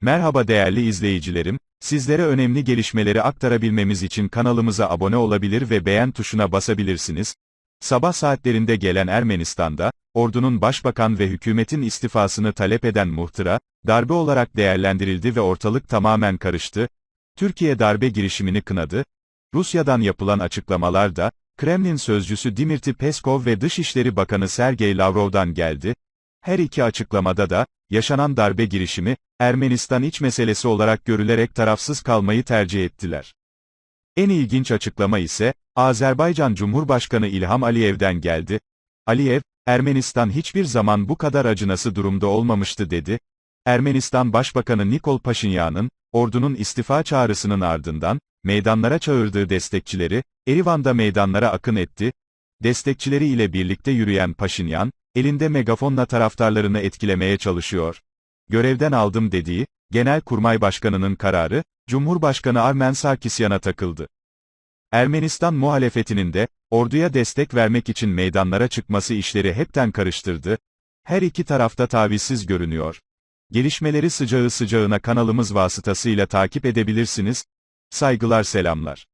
Merhaba değerli izleyicilerim, sizlere önemli gelişmeleri aktarabilmemiz için kanalımıza abone olabilir ve beğen tuşuna basabilirsiniz. Sabah saatlerinde gelen Ermenistan'da, ordunun başbakan ve hükümetin istifasını talep eden muhtıra, darbe olarak değerlendirildi ve ortalık tamamen karıştı. Türkiye darbe girişimini kınadı. Rusya'dan yapılan açıklamalar da, Kremlin sözcüsü Dmitri Peskov ve Dışişleri Bakanı Sergey Lavrov'dan geldi. Her iki açıklamada da, yaşanan darbe girişimi, Ermenistan iç meselesi olarak görülerek tarafsız kalmayı tercih ettiler. En ilginç açıklama ise, Azerbaycan Cumhurbaşkanı İlham Aliyev'den geldi. Aliyev, Ermenistan hiçbir zaman bu kadar acınası durumda olmamıştı dedi. Ermenistan Başbakanı Nikol Paşinyan'ın, ordunun istifa çağrısının ardından, meydanlara çağırdığı destekçileri, Erivan'da meydanlara akın etti. Destekçileri ile birlikte yürüyen Paşinyan, elinde megafonla taraftarlarını etkilemeye çalışıyor. Görevden aldım dediği, Genelkurmay Başkanı'nın kararı, Cumhurbaşkanı Armen Sarkisyan'a takıldı. Ermenistan muhalefetinin de, orduya destek vermek için meydanlara çıkması işleri hepten karıştırdı. Her iki tarafta tavizsiz görünüyor. Gelişmeleri sıcağı sıcağına kanalımız vasıtasıyla takip edebilirsiniz. Saygılar selamlar.